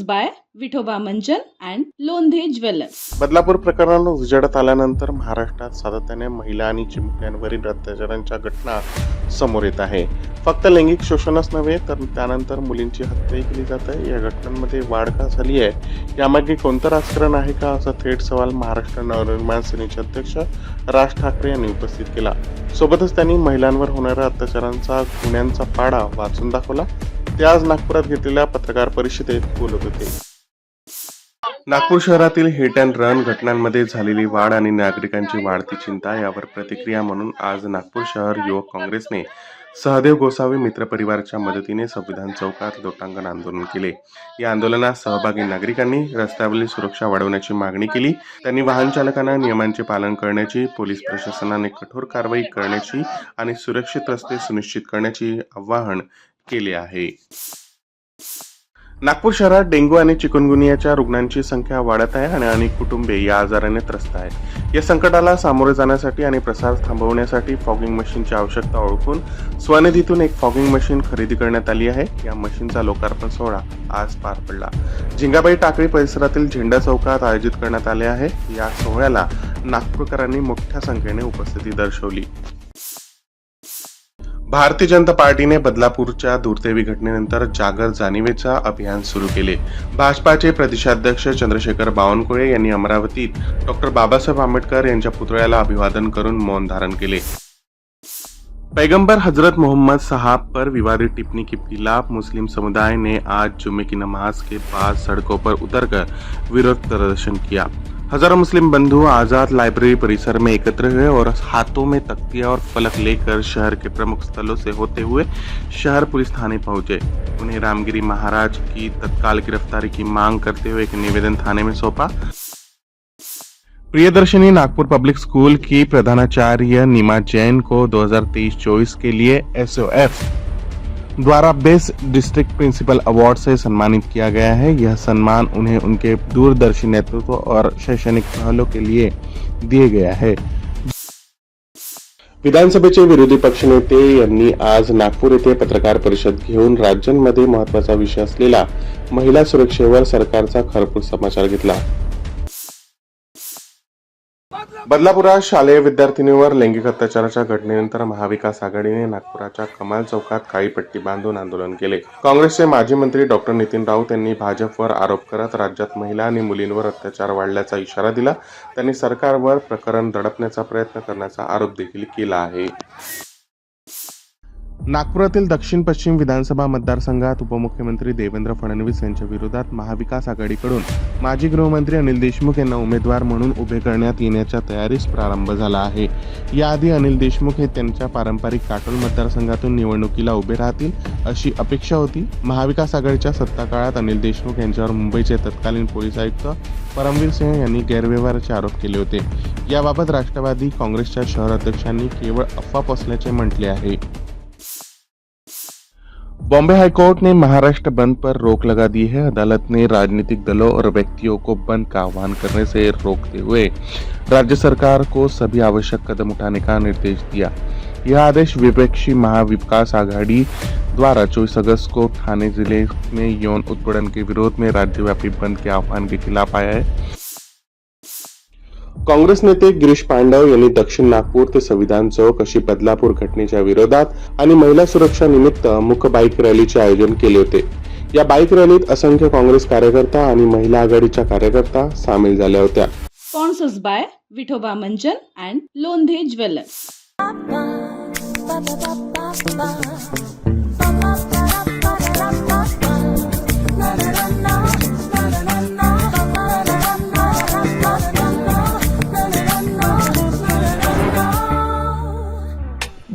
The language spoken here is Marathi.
Sponsors by Vithoba Manjan and Londhe Badlapur प्रकरण उजेडत आल्यानंतर महाराष्ट्रात सातत्याने महिला आणि चिमुकल्यांवरील अत्याचारांच्या घटना समोर येत आहे. फक्त लैंगिक शोषणच नव्हे तर त्यानंतर मुलींची हत्याही केली जात आहे. या घटनांमध्ये वाढ का झाली आहे? यामागे कोणतं राजकारण आहे का? असा थेट सवाल महाराष्ट्र नवनिर्माण सेनेचे अध्यक्ष राज ठाकरे यांनी उपस्थित केला. सोबतच त्यांनी महिलांवर होणाऱ्या अत्याचारांचा गुन्ह्यांचा पाडा वाचून दाखवला. ते आज नागपुरात घेतलेल्या पत्रकार परिषदेत बोलत होते. नागपूर शहरातील हिट अँड रन घटनांमध्ये झालेली वाढ आणि नागरिकांची वाढती चिंता यावर प्रतिक्रिया म्हणून आज नागपूर शहर युवक काँग्रेसने सहदेव गोसावी मित्र परिवारच्या मदतीने संविधान चौकात लोटांगण आंदोलन केले. या आंदोलनात सहभागी नागरिकांनी रस्त्यावरील सुरक्षा वाढवण्याची मागणी केली. त्यांनी वाहन चालकांना नियमांचे पालन करण्याची पोलीस प्रशासनाने कठोर कारवाई करण्याची आणि सुरक्षित रस्ते सुनिश्चित करण्याची आवाहन केले आहे. नागपूर शहरात डेंग्यू आणि चिकनगुनियाच्या रुग्णांची संख्या वाढत आहे आणि अनेक कुटुंबे या आजाराने त्रस्त आहेत. या संकटाला सामोरे जाण्यासाठी आणि प्रसार थांबवण्यासाठी फॉगिंग मशीनची आवश्यकता ओळखून स्वनिधीतून एक फॉगिंग मशीन खरेदी करण्यात आली आहे. या मशीनचा लोकार्पण सोहळा आज पार पडला. झिंगाबाई टाकळी परिसरातील झेंडा चौकात आयोजित करण्यात आले आहे. या सोहळ्याला नागपूरकरांनी मोठ्या संख्येने उपस्थिती दर्शवली. भारतीय जनता पार्टीने बदलापूरच्या दुर्दैवी घटनेनंतर जागर जाणीवेचा अभियान सुरू केले. भाजपाचे प्रदेशाध्यक्ष चंद्रशेखर बावनकुळे यांनी अमरावतीत डॉक्टर बाबासाहेब आंबेडकर यांच्या पुतळ्याला अभिवादन करून मौन धारण केले. पैगंबर हज़रत मोहम्मद साहब पर विवादित टिप्पणी के खिलाफ मुस्लिम समुदाय ने आज जुम्मे की नमाज़ के बाद सड़कों पर उतरकर विरोध प्रदर्शन किया। हज़ारों मुस्लिम बंधु आज़ाद लाइब्रेरी परिसर में एकत्र हुए और हाथों में तख्तियाँ और फलक लेकर शहर के प्रमुख स्थलों से होते हुए शहर पुलिस थाने पहुँचे। उन्हें रामगिरी महाराज की तत्काल गिरफ्तारी की मांग करते हुए एक निवेदन थाने में सौंपा। प्रियदर्शनी नागपुर पब्लिक स्कूल की प्रधानाचार्य नीमा जैन को 2023-24 के लिए एसओएफ द्वारा बेस्ट डिस्ट्रिक्ट प्रिंसिपल अवार्ड से सम्मानित किया गया है। यह सम्मान उन्हें उनके दूरदर्शी नेतृत्व और शैक्षणिक पहलों के लिए दिए गया है। विधानसभेचे विरोधी पक्षनेते यांनी आज नागपूर येथे पत्रकार परिषद घेऊन राज्यांमध्ये महत्वाचा विषय असलेला महिला सुरक्षेवर सरकारचा खरपूस समाचार घेतला. बदलापुरात शालेय विद्यार्थिनीवर लैंगिक अत्याचाराच्या घटनेनंतर महाविकास आघाडीने नागपुराच्या कमाल चौकात काळी पट्टी बांधून आंदोलन केले. काँग्रेसचे माजी मंत्री डॉक्टर नितीन राऊत यांनी भाजपवर आरोप करत राज्यात महिला आणि मुलींवर अत्याचार वाढल्याचा इशारा दिला. त्यांनी सरकारवर प्रकरण दडपण्याचा प्रयत्न करण्याचा आरोप देखील केला आहे. नागपुरातील दक्षिण पश्चिम विधानसभा मतदारसंघात उपमुख्यमंत्री देवेंद्र फडणवीस यांच्या विरोधात महाविकास आघाडीकडून माजी गृहमंत्री अनिल देशमुख यांना उमेदवार म्हणून उभे करण्यात येण्याच्या तयारीस प्रारंभ झाला आहे. याआधी अनिल देशमुख हे त्यांच्या पारंपरिक काटोल मतदारसंघातून निवडणुकीला उभे राहतील अशी अपेक्षा होती. महाविकास आघाडीच्या सत्ता काळात अनिल देशमुख यांच्यावर मुंबईचे तत्कालीन पोलीस आयुक्त परमवीर सिंह यांनी गैरव्यवहाराचे आरोप केले होते. याबाबत राष्ट्रवादी काँग्रेसच्या शहर अध्यक्षांनी केवळ अफवा पसल्याचे म्हटले आहे. बॉम्बे हाईकोर्ट ने महाराष्ट्र बंद पर रोक लगा दी है। अदालत ने राजनीतिक दलों और व्यक्तियों को बंद का आह्वान करने से रोकते हुए राज्य सरकार को सभी आवश्यक कदम उठाने का निर्देश दिया। यह आदेश विपक्षी महाविकास आघाड़ी द्वारा 24 अगस्त को थाने ज़िले में यौन उत्पीड़न के विरोध में राज्यव्यापी बंद के आह्वान के खिलाफ आया है। काँग्रेस नेते गिरीश पांडव यांनी दक्षिण नागपूर ते संविधान चौक अशी बदलापूर घटनेच्या विरोधात आणि महिला सुरक्षा निमित्त मुख बाईक रॅलीचे आयोजन केले होते. या बाईक रॅलीत असंख्य काँग्रेस कार्यकर्ता आणि महिला आघाडीच्या कार्यकर्ता सामील झाल्या होत्या. Sponsors by Vithoba Manjan and Londhe Jewelers.